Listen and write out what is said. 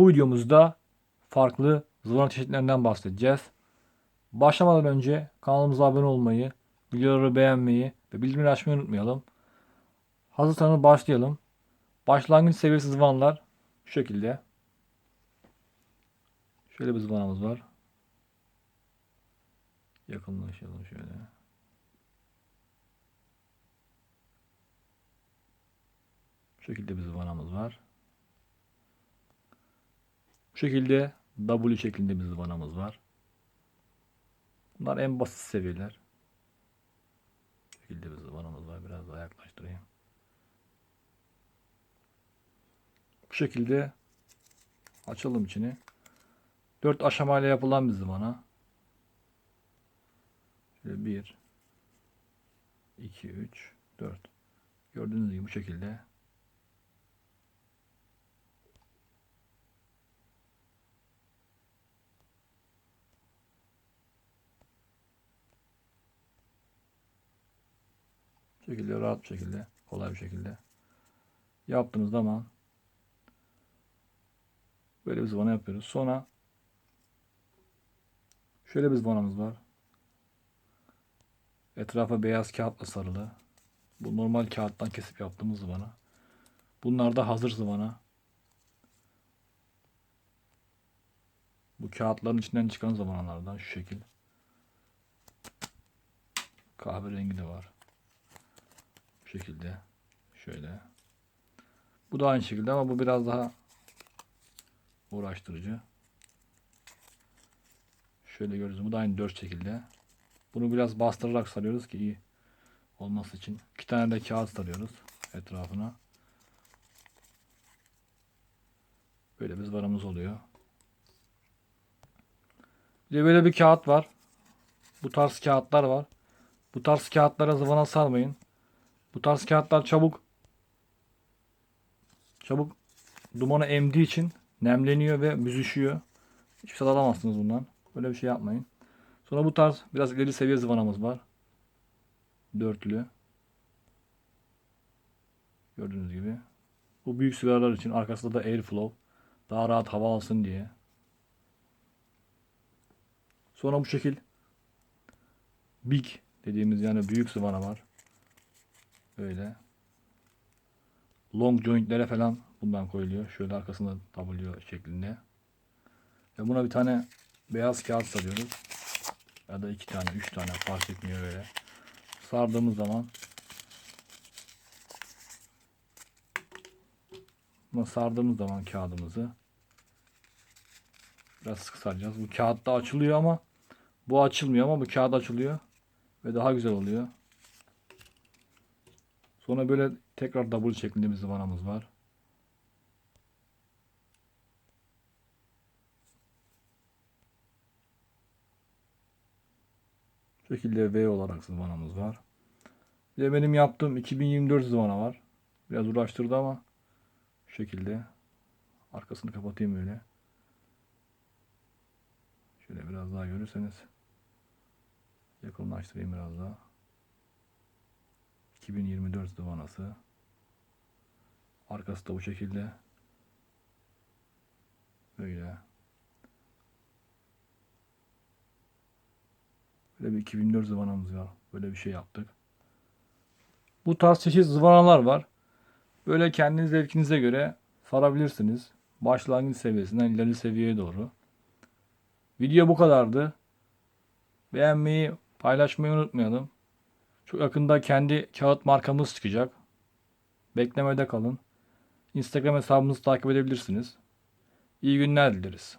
Bu videomuzda farklı zıvana çeşitlerinden bahsedeceğiz. Başlamadan önce kanalımıza abone olmayı, videoları beğenmeyi ve bildirimleri açmayı unutmayalım. Hazırsanız başlayalım. Başlangıç seviyesi zıvanalar şu şekilde. Şöyle bir zıvanamız var. Yakınlaşalım şöyle. Bu şekilde bir zıvanamız var. Bu şekilde W şeklinde bir zıvanamız var. Bunlar en basit seviyeler. Bu şekilde bir zıvanamız var. Biraz daha yaklaştırayım. Bu şekilde açalım içini. 4 aşamayla yapılan bir zıvana. Şöyle 1 2 3 4 Gördüğünüz gibi bu şekilde Bu şekilde rahat bir şekilde, kolay bir şekilde yaptığınız zaman böyle bir zıvana yapıyoruz. Sonra şöyle bir zıvanamız var. Etrafa beyaz kağıtla sarılı. Bu normal kağıttan kesip yaptığımız zıvana. Bunlar da hazır zıvana. Bu kağıtların içinden çıkan zıvanalardan şu şekil. Kahverengi de var. Şekilde. Şöyle. Bu da aynı şekilde ama bu biraz daha uğraştırıcı. Şöyle görüyoruz. Bu da aynı dört şekilde. Bunu biraz bastırarak sarıyoruz ki iyi olması için. İki tane de kağıt sarıyoruz etrafına. Böyle bir zıvaramız oluyor. Bir de böyle bir kağıt var. Bu tarz kağıtlar var. Bu tarz kağıtlara zıvana sarmayın. Bu tarz kağıtlar çabuk çabuk dumanı emdiği için nemleniyor ve büzüşüyor. Hiçbir şey alamazsınız bundan. Böyle bir şey yapmayın. Sonra bu tarz biraz ileri seviye zıvanamız var. Dörtlü. Gördüğünüz gibi. Bu büyük sigaralar için arkasında da airflow. Daha rahat hava alsın diye. Sonra bu şekil big dediğimiz yani büyük zıvana var. Böyle. Long jointlere falan bundan koyuluyor. Şöyle arkasında W şeklinde. Ve buna bir tane beyaz kağıt sarıyoruz. Ya da iki tane, üç tane fark etmiyor böyle. Sardığımız zaman Bunu sardığımız zaman kağıdımızı biraz sık saracağız. Bu kağıt da açılıyor ama bu açılmıyor ama bu kağıt açılıyor ve daha güzel oluyor. Sonra böyle tekrar double şeklinde bir zıvanamız var. Şekilde V olarak zıvanamız var. Bir de benim yaptığım 2024 zıvana var. Biraz uğraştırdı ama şu şekilde arkasını kapatayım böyle. Şöyle biraz daha görürseniz yakınlaştırayım biraz daha. 2024 zıvanası. Arkası da bu şekilde. Böyle. Böyle bir 2004 zıvanamız var. Böyle bir şey yaptık. Bu tarz çeşit zıvanalar var. Böyle kendiniz zevkinize göre sarabilirsiniz. Başlangıç seviyesinden ileri seviyeye doğru. Video bu kadardı. Beğenmeyi, paylaşmayı unutmayalım. Çok yakında kendi kağıt markamız çıkacak. Beklemede kalın. Instagram hesabımızı takip edebilirsiniz. İyi günler dileriz.